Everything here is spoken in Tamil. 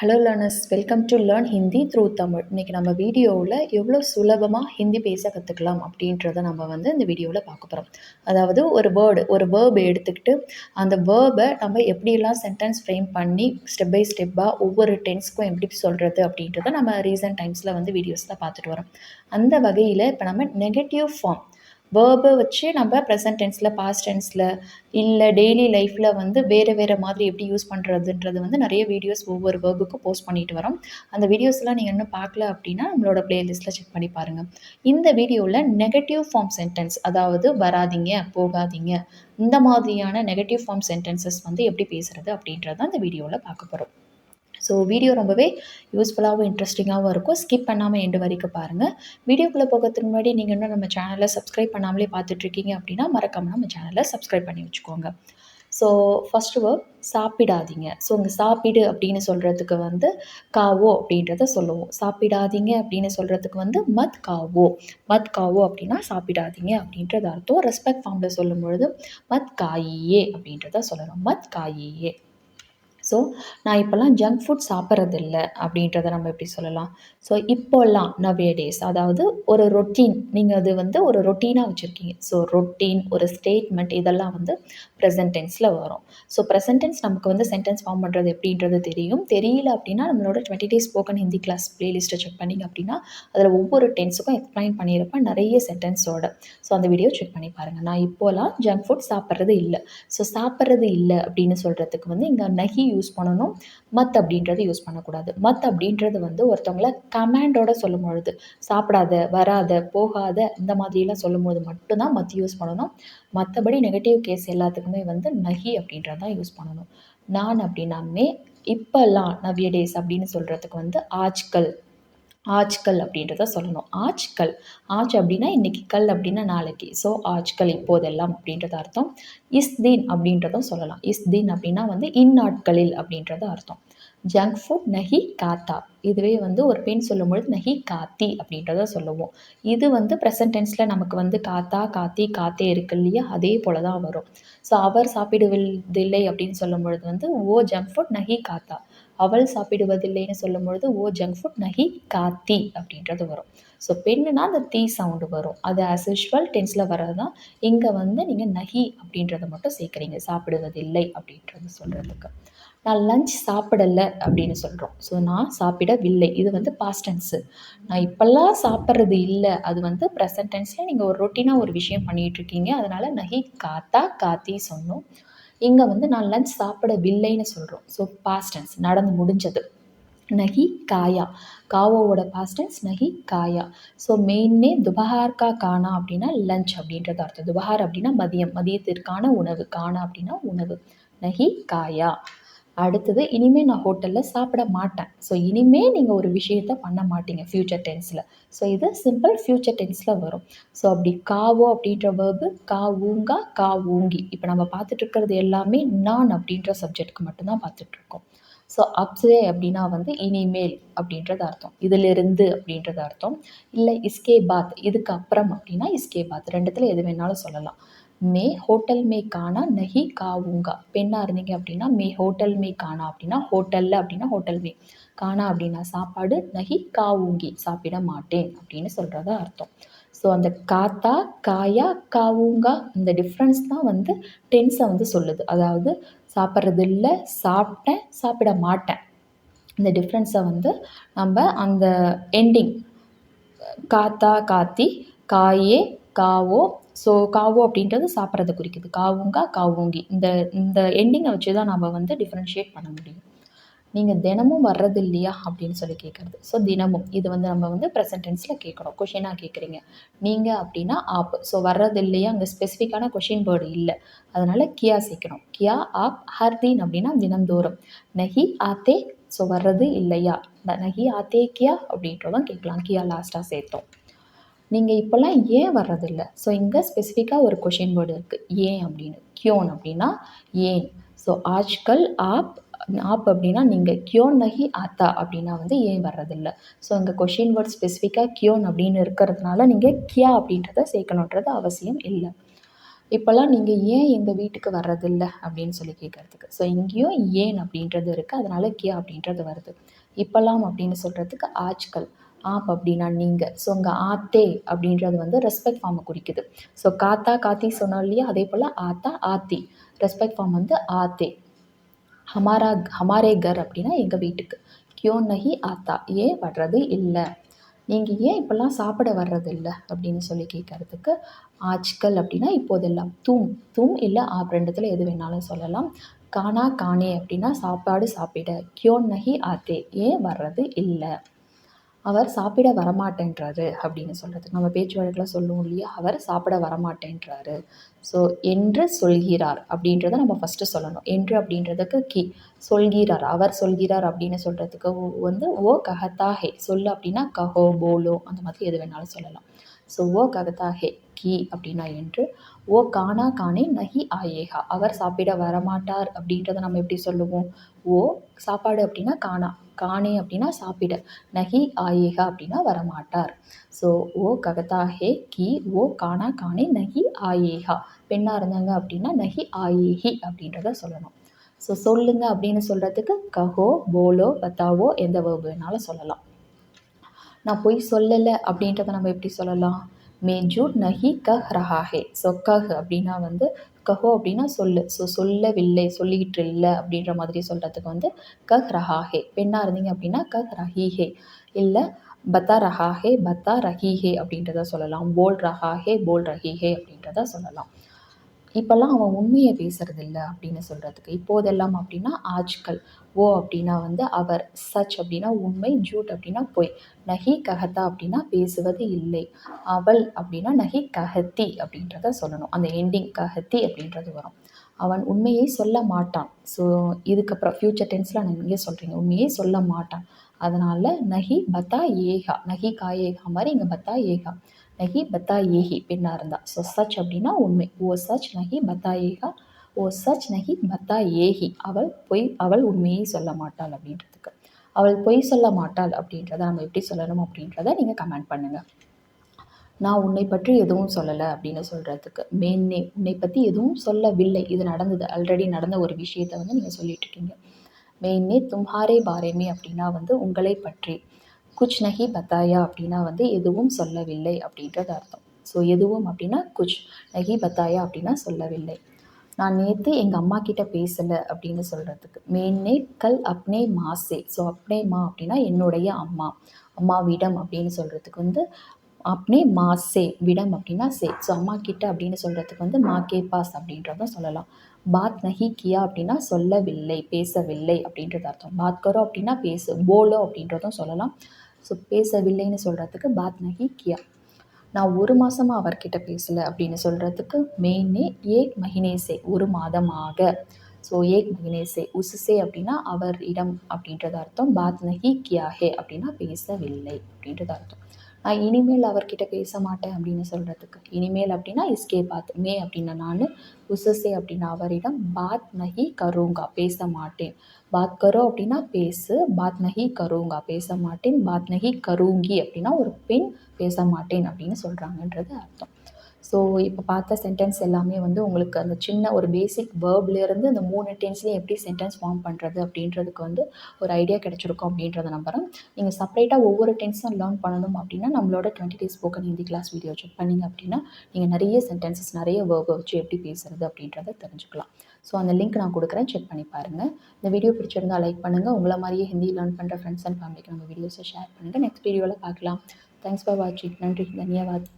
Hello learners welcome to learn Hindi through Tamil இன்றைக்கி நம்ம வீடியோவில் எவ்வளோ சுலபமாக ஹிந்தி பேச கற்றுக்கலாம் அப்படின்றத நம்ம வந்து இந்த வீடியோவில் பார்க்க போகிறோம் அதாவது ஒரு வேர்டு ஒரு வேர்பை எடுத்துக்கிட்டு அந்த வேர்பை நம்ம எப்படியெல்லாம் சென்டென்ஸ் ஃப்ரேம் பண்ணி ஸ்டெப் பை ஸ்டெப்பாக ஒவ்வொரு டென்ஸ்க்கும் எப்படி சொல்கிறது அப்படின்றத நம்ம ரீசெண்ட் டைம்ஸில் வந்து வீடியோஸில் பார்த்துட்டு வரோம். அந்த வகையில் இப்போ நம்ம நெகட்டிவ் ஃபார்ம் வேர்பை வச்சு நம்ம ப்ரெசன்ட் டென்ஸில் பாஸ்ட் டென்ஸில் இல்லை டெய்லி லைஃப்பில் வந்து வேறு வேறு மாதிரி எப்படி யூஸ் பண்ணுறதுன்றது வந்து நிறைய வீடியோஸ் ஒவ்வொரு வேர்புக்கும் போஸ்ட் பண்ணிட்டு வரோம். அந்த வீடியோஸ்லாம் நீங்கள் இன்னும் பார்க்கல அப்படின்னா நம்மளோட ப்ளேலிஸ்ட்டில் செக் பண்ணி பாருங்கள் இந்த வீடியோவில் நெகட்டிவ் ஃபார்ம் சென்டென்ஸ் அதாவது வராதிங்க போகாதீங்க இந்த மாதிரியான நெகட்டிவ் ஃபார்ம் சென்டென்சஸ் வந்து எப்படி பேசுகிறது அப்படின்றத அந்த வீடியோவில் பார்க்க போகிறோம் ஸோ வீடியோ ரொம்பவே யூஸ்ஃபுல்லாகவும் இன்ட்ரெஸ்டிங்காகவும் இருக்கும். ஸ்கிப் பண்ணாமல் எண்டு வரைக்கும் பாருங்கள் வீடியோக்குள்ளே போகிறதுக்கு முன்னாடி நீங்கள் இன்னும் நம்ம சேனலை சப்ஸ்கிரைப் பண்ணாமலே பார்த்துட்ருக்கீங்க அப்படின்னா மறக்காமல் நம்ம சேனலை சப்ஸ்கிரைப் பண்ணி வச்சுக்கோங்க. ஸோ ஃபஸ்ட்டு வேர்ட் சாப்பிடாதீங்க. ஸோ இங்கே சாப்பிடு அப்படின்னு சொல்கிறதுக்கு வந்து காவோ அப்படின்றத சொல்லுவோம். சாப்பிடாதீங்க அப்படின்னு சொல்கிறதுக்கு வந்து மத் காவோ. மத் காவோ அப்படின்னா சாப்பிடாதீங்க அப்படின்றது அர்த்தம். ரெஸ்பெக்ட் ஃபார்மில் சொல்லும் பொழுது மத் காயியே அப்படின்றத சொல்லணும் மத் காயியே. ஸோ நான் இப்போல்லாம் ஜங்க் ஃபுட் சாப்பிட்றதில்ல அப்படின்றத நம்ம எப்படி சொல்லலாம்? ஸோ இப்போல்லாம் நவ்வே டேஸ் அதாவது ஒரு ரொட்டீன் நீங்கள் அது வந்து ஒரு ரொட்டீனாக வச்சுருக்கீங்க. ஸோ ரொட்டீன் ஒரு ஸ்டேட்மெண்ட் இதெல்லாம் வந்து ப்ரெசன்டென்ஸில் வரும். ஸோ ப்ரெசன்டென்ஸ் நமக்கு வந்து சென்டென்ஸ் ஃபார்ம் பண்ணுறது எப்படின்றது தெரியும். தெரியல அப்படின்னா நம்மளோட twenty days spoken Hindi class ப்ளேலிஸ்ட்டை check பண்ணிங்க அப்படின்னா அதில் ஒவ்வொரு டென்ஸுக்கும் எக்ஸ்பிளைன் பண்ணியிருப்பேன் நிறைய சென்டென்ஸோட ஸோ அந்த வீடியோ செக் பண்ணி பாருங்கள் நான் இப்போலாம் ஜங்க் ஃபுட் சாப்பிட்றது இல்லை. ஸோ சாப்பிட்றது இல்லை அப்படின்னு சொல்கிறதுக்கு வந்து இங்கே நகி யூஸ் பண்ணணும். மத் அப்படின்றது யூஸ் பண்ணக்கூடாது. மத் அப்படின்றது வந்து ஒருத்தவங்கள கமாண்டோட சொல்லும் பொழுது சாப்பிடாத வராத போகாத இந்த மாதிரிலாம் சொல்லும் போது மட்டும்தான் மத் யூஸ் பண்ணணும். மற்றபடி நெகட்டிவ் கேஸ் எல்லாத்துக்குமே வந்து நகி அப்படின்றது தான் யூஸ் பண்ணணும். நான் அப்படின்னாமே இப்போல்லாம் நவ்ய டேஸ் அப்படின்னு சொல்கிறதுக்கு வந்து ஆஜ்கல் ஆஜ்கல் அப்படின்றத சொல்லணும். ஆஜ்கல். ஆஜ் அப்படின்னா இன்றைக்கி கல் அப்படின்னா நாளைக்கு. ஸோ ஆஜ்கல் இப்போதெல்லாம் அப்படின்றது அர்த்தம். இஸ்தீன் அப்படின்றதும் சொல்லலாம். இஸ்தீன் அப்படின்னா வந்து இந்நாட்களில் அப்படின்றது அர்த்தம். ஜங்க் ஃபுட் நஹி காத்தா. இதுவே வந்து ஒரு பெண் சொல்லும்பொழுது நஹி காத்தி அப்படின்றத சொல்லுவோம். இது வந்து ப்ரெசன்ட் டென்ஸில் நமக்கு வந்து காத்தா காத்தி காத்தே இருக்கு இல்லையா? அதே போல தான் வரும். ஸோ அவர் சாப்பிடுவதில்லை அப்படின்னு சொல்லும் பொழுது வந்து ஓ ஜங்க் ஃபுட் நஹி காத்தா. அவள் சாப்பிடுவதில்லைன்னு சொல்லும் பொழுது ஓ ஜங்க் ஃபுட் நஹி காத்தி அப்படின்றது வரும். ஸோ பெண்ணுனா அந்த தீ சவுண்டு வரும். அது ஆஸ் யூஷுவல் டென்ஸில் வர்றது தான் இங்கே வந்து நீங்கள் நஹி அப்படின்றத மட்டும் சேர்க்குறீங்க. சாப்பிடுவதில்லை அப்படின்றது சொல்கிறதுக்கு நான் லஞ்ச் சாப்பிடலை அப்படின்னு சொல்கிறோம் ஸோ நான் சாப்பிடவில்லை. இது வந்து பாஸ்ட் டென்ஸு நான் இப்போல்லாம் சாப்பிட்றது இல்லை. அது வந்து ப்ரெசன்ட் டென்ஸில் நீங்கள் ஒரு ரொட்டீனாக ஒரு விஷயம் பண்ணிகிட்ருக்கீங்க அதனால் நகி காத்தா காத்தி சொன்னோம். இங்கே வந்து நான் லஞ்ச் சாப்பிடவில்லைன்னு சொல்கிறோம் ஸோ பாஸ்டன்ஸ் நடந்து முடிஞ்சது. நகி காயா. காவோவோட பாஸ்டன்ஸ் நகி காயா. ஸோ மெயின்னே துபஹார் கா கானா அப்படின்னா லஞ்ச் அப்படின்றது அர்த்தம். துபஹார் அப்படின்னா மதியம். மதியத்திற்கான உணவு. கானா அப்படின்னா உணவு. நகி காயா. அடுத்தது இனிமேல் நான் ஹோட்டலில் சாப்பிட மாட்டேன். ஸோ இனிமேல் நீங்கள் ஒரு விஷயத்த பண்ண மாட்டீங்க ஃப்யூச்சர் டென்ஸில் ஸோ இது சிம்பிள் ஃப்யூச்சர் டென்ஸில் வரும். ஸோ அப்படி காவோ அப்படின்ற வேர்பு கா ஊங்கா கா ஊங்கி. இப்போ நம்ம பார்த்துட்டு இருக்கிறது எல்லாமே நான் அப்படின்ற சப்ஜெக்ட்க்கு மட்டும்தான் பார்த்துட்ருக்கோம் ஸோ அப்சே அப்படின்னா வந்து இனிமேல் அப்படின்றது அர்த்தம். இதிலிருந்து அப்படின்றது அர்த்தம். இல்லை இஸ்கே பாத் இதுக்கு அப்புறம் அப்படின்னா இஸ்கே பாத் ரெண்டுத்தில் எது வேணாலும் சொல்லலாம். மே ஹோட்டல் மே காணா நஹி காவுங்கா. பெண்ணாக இருந்தீங்க அப்படின்னா மே ஹோட்டல் மே காணா அப்படின்னா ஹோட்டலில் அப்படின்னா ஹோட்டல் மே காணா அப்படின்னா சாப்பாடு நஹி காவுங்கி சாப்பிட மாட்டேன் அப்படின்னு சொல்கிறதா அர்த்தம். ஸோ அந்த காத்தா காயா காவுங்கா இந்த டிஃப்ரென்ஸ் தான் வந்து டென்ஸை வந்து சொல்லுது. அதாவது சாப்பிட்றது இல்லை சாப்பிட்டேன் சாப்பிட மாட்டேன். இந்த டிஃப்ரென்ஸை வந்து நம்ம அந்த எண்டிங் காத்தா காத்தி காயே காவோ ஸோ காவோ அப்படின்றது சாப்பிட்றத குறிக்குது. காவுங்கா காவூங்கி. இந்த இந்த எண்டிங்கை வச்சு தான் நம்ம வந்து டிஃப்ரென்ஷியேட் பண்ண முடியும். நீங்கள் தினமும் வர்றது இல்லையா அப்படின்னு சொல்லி கேட்குறது ஸோ தினமும். இது வந்து நம்ம வந்து ப்ரெசன்ட் டென்ஸில் கேட்குறோம் கொஷினாக கேட்குறீங்க நீங்கள் அப்படின்னா ஆப். ஸோ வர்றது இல்லையா அங்கே ஸ்பெசிஃபிக்கான கொஷின் வேர்டு இல்லை. அதனால் கியா சேர்க்கணும். கியா ஆப் ஹர்தீன் அப்படின்னா தினந்தோறும். நஹி ஆத்தே. ஸோ வர்றது இல்லையா? நஹி ஆத்தே கியா அப்படின்றதும் கேட்கலாம். கியா லாஸ்ட்டாக சேர்த்தோம். நீங்கள் இப்போல்லாம் ஏன் வர்றதில்லை? ஸோ இங்கே ஸ்பெசிஃபிக்காக ஒரு கொஷின் வேர்டு இருக்குது ஏன் அப்படின்னு. கியோன் அப்படின்னா ஏன். ஸோ ஆஜ்கல் ஆப் ஆப் அப்படின்னா நீங்கள் கியோன் நகி ஆத்தா அப்படின்னா வந்து ஏன் வர்றதில்லை? ஸோ இங்கே கொஷின் வேர்ட் ஸ்பெசிஃபிக்காக கியோன் அப்படின்னு இருக்கிறதுனால நீங்கள் கியா அப்படின்றத சேர்க்கணுன்றது அவசியம் இல்லை. இப்போல்லாம் நீங்கள் ஏன் எங்கள் வீட்டுக்கு வர்றதில்ல அப்படின்னு சொல்லி கேட்குறதுக்கு. ஸோ இங்கேயும் ஏன் அப்படின்றது இருக்குது அதனால் கியா அப்படின்றது வருது. இப்போல்லாம் அப்படின்னு சொல்கிறதுக்கு ஆஜ்கல். ஆப் அப்படின்னா நீங்கள் ஸோ உங்கள் ஆத்தே அப்படின்றது வந்து ரெஸ்பெக்ட் ஃபார்மை குறிக்குது. ஸோ காத்தா காத்தி சொன்னோம் இல்லையா? அதே போல் ஆத்தா ஆத்தி. ரெஸ்பெக்ட் ஃபார்ம் வந்து ஆத்தே. ஹமாரா ஹமாரே கர் அப்படின்னா எங்கள் வீட்டுக்கு. கியோ நஹி ஆத்தா. ஏன் வர்றது இல்லை. நீங்கள் ஏன் இப்போல்லாம் சாப்பிட வர்றதில்ல அப்படின்னு சொல்லி கேட்குறதுக்கு ஆஜ்கல் அப்படின்னா இப்போதெல்லாம். தூம். தூம் இல்லை ஆப் ரெண்டுத்தில் எது வேணாலும் சொல்லலாம். கானா கானே அப்படின்னா சாப்பாடு சாப்பிட. கியோன் நஹி ஆத்தே. ஏன் வர்றது இல்லை. அவர் சாப்பிட வரமாட்டேன்றாரு அப்படின்னு சொல்கிறது நம்ம பேச்சு வழக்கில் சொல்லுவோம் இல்லையா? அவர் சாப்பிட வரமாட்டேன்றாரு. ஸோ என்று சொல்கிறார் அப்படின்றத நம்ம ஃபஸ்ட்டு சொல்லணும். என்று அப்படின்றதுக்கு கி சொல்கிறார். அவர் சொல்கிறார் அப்படின்னு சொல்கிறதுக்கு வந்து ஓ கஹத்தா ஹே சொல்லு அப்படின்னா கஹோ போலோ அந்த மாதிரி எது வேணாலும் சொல்லலாம். ஸோ ஓ ககதா ஹே கி அப்படின்னா என்று ஓ கானா கானே நஹி ஆயேகா. அவர் சாப்பிட வரமாட்டார் அப்படின்றத நம்ம எப்படி சொல்லுவோம்? ஓ சாப்பாடு அப்படின்னா கானா காணே அப்படின்னா சாப்பிட நகி ஆயேகா அப்படின்னா வரமாட்டார். ஸோ ஓ ககதா ஹே கி ஓ கானா காணே நகி ஆயேகா. பெண்ணாக இருந்தாங்க அப்படின்னா நகி ஆயேஹி அப்படின்றத சொல்லணும். ஸோ சொல்லுங்க அப்படின்னு சொல்கிறதுக்கு கஹோ போலோ பத்தாவோ எந்த வேர்பு வேணாலும் சொல்லலாம். நான் பொய் சொல்லலை அப்படின்றத நம்ம எப்படி சொல்லலாம்? மே நஹி கஹ் ரஹாஹே ஸோ கஹ் அப்படின்னா வந்து கஹோ அப்படின்னா சொல்லு. ஸோ சொல்லவில்லை சொல்லிக்கிட்டு இல்லை அப்படின்ற மாதிரி சொல்கிறதுக்கு வந்து கஹ் ரஹாஹே பெண்ணாக இருந்தீங்க அப்படின்னா கஹ் ரஹீஹே இல்லை பத்தா ரஹாஹே பத்தா ரஹீஹே அப்படின்றத சொல்லலாம். போல் ரஹாஹே போல் ரஹீஹே அப்படின்றத சொல்லலாம். இப்போல்லாம் அவன் உண்மையை பேசுகிறதில்ல அப்படின்னு சொல்கிறதுக்கு இப்போதெல்லாம் அப்படின்னா ஆஜ்கல். ஓ அப்படின்னா வந்து அவர் சச் அப்படின்னா உண்மை ஜூட் அப்படின்னா பொய். நகி கஹத்தா அப்படின்னா பேசுவது இல்லை. அவள் அப்படின்னா நகி கஹத்தி அப்படின்றத சொல்லணும். அந்த எண்டிங் கஹத்தி அப்படின்றது வரும். அவன் உண்மையை சொல்ல மாட்டான். ஸோ இதுக்கப்புறம் ஃப்யூச்சர் டென்ஸில் நான் இங்கே சொல்கிறீங்க உண்மையை சொல்ல மாட்டான். அதனால் நகி பத்தா ஏகா. நகி காயேகா மாதிரி இங்கே பத்தா ஏகா. நகி பத்தா ஏஹி பெண்ணாக இருந்தால் ஸோ சச் அப்படின்னா உண்மை. ஓ சச் நகி பத்தா ஏகா ஓ சச் நகி பத்தா ஏஹி அவள் பொய் அவள் உண்மையை சொல்ல மாட்டாள் அப்படின்றதுக்கு. அவள் பொய் சொல்ல மாட்டாள் அப்படின்றத நம்ம எப்படி சொல்லணும் அப்படின்றத நீங்கள் கமெண்ட் பண்ணுங்கள் நான் உன்னை பற்றி எதுவும் சொல்லலை அப்படின்னு சொல்கிறதுக்கு மேன்னே உன்னை பற்றி எதுவும் சொல்லவில்லை. இது நடந்தது. ஆல்ரெடி நடந்த ஒரு விஷயத்தை வந்து நீங்கள் சொல்லிட்டு இருக்கீங்க. மேன்னே தும்ஹாரே பாரேமே அப்படின்னா வந்து உங்களை பற்றி. குச் நஹி பத்தாயா அப்படின்னா வந்து எதுவும் சொல்லவில்லை அப்படின்றது அர்த்தம். ஸோ எதுவும் அப்படின்னா குச் நஹி பத்தாயா அப்படின்னா சொல்லவில்லை. நான் நேற்று எங்கள் அம்மா கிட்ட பேசலை அப்படின்னு சொல்கிறதுக்கு மேன்னே கல் அப்னே மாசே. ஸோ அப்னே மா அப்படின்னா என்னுடைய அம்மா. அம்மாவிடம் அப்படின்னு சொல்கிறதுக்கு வந்து அப்னே மாசே. விடம் அப்படின்னா சே. ஸோ அம்மா கிட்ட அப்படின்னு சொல்கிறதுக்கு வந்து மா கே பாஸ் அப்படின்றதும் சொல்லலாம். பாத் நஹி கியா அப்படின்னா சொல்லவில்லை பேசவில்லை அப்படின்றது அர்த்தம். பாத் கரோ அப்படின்னா பேசு போலோ அப்படின்றதும் சொல்லலாம். ஸோ பேசவில்லைன்னு சொல்கிறதுக்கு பாத் நகி கியா. நான் ஒரு மாதமாக அவர்கிட்ட பேசலை அப்படின்னு சொல்கிறதுக்கு மெயினே ஏக் மகினேசே ஒரு மாதமாக. ஸோ ஏக் மகினேசே உசுசே அப்படின்னா அவர் இடம் அப்படின்றது அர்த்தம் பாத் நகி கியாஹே அப்படின்னா பேசவில்லை அப்படின்றது அர்த்தம் நான் இனிமேல் அவர்கிட்ட பேச மாட்டேன் அப்படின்னு சொல்கிறதுக்கு இனிமேல் அப்படின்னா இஸ்கே பாத் மே அப்படின்னா நான் உசசே அப்படின்னா அவரிடம் பாத் நஹி கருங்கா பேச மாட்டேன் பாத் கரோ அப்படின்னா பேசு பாத் நஹி கருங்கா பேச மாட்டேன் பாத் நஹி கருங்கி அப்படின்னா ஒரு பெண் பேச மாட்டேன் அப்படின்னு சொல்கிறாங்கன்றது அர்த்தம். ஸோ இப்போ பார்த்த சென்டென்ஸ் எல்லாமே வந்து உங்களுக்கு அந்த சின்ன ஒரு பேசிக் வேர்ப்லேருந்து அந்த மூணு டென்ஸ்லேயும் எப்படி சென்டென்ஸ் ஃபார்ம் பண்ணுறது அப்படின்றதுக்கு வந்து ஒரு ஐடியா கிடச்சிருக்கும் அப்படின்றத நம்புகிறேன் நீங்கள் செப்பரேட்டாக ஒவ்வொரு டென்ஸும் லேர்ன் பண்ணணும் அப்படின்னா நம்மளோட twenty days spoken Hindi class video check பண்ணிங்க அப்படின்னா நீங்கள் நிறைய சென்டென்சஸ் நிறைய வேர்பை வச்சு எப்படி பேசுகிறது அப்படின்றத தெரிஞ்சுக்கலாம். ஸோ அந்த லிங்க் நான் கொடுக்குறேன். செக் பண்ணி பாருங்கள் இந்த வீடியோ பிடிச்சிருந்தால் லைக் பண்ணுங்கள் உங்களை மாதிரியே ஹிந்தி லேர்ன் பண்ணுற ஃப்ரெண்ட்ஸ் அண்ட் ஃபேமிலிக்கு நம்ம வீடியோஸை ஷேர் பண்ணுங்கள் நெக்ஸ்ட் வீடியோவில் பார்க்கலாம். தேங்க்ஸ் ஃபார் வாட்சிங் நன்றி. தன்யவாத்.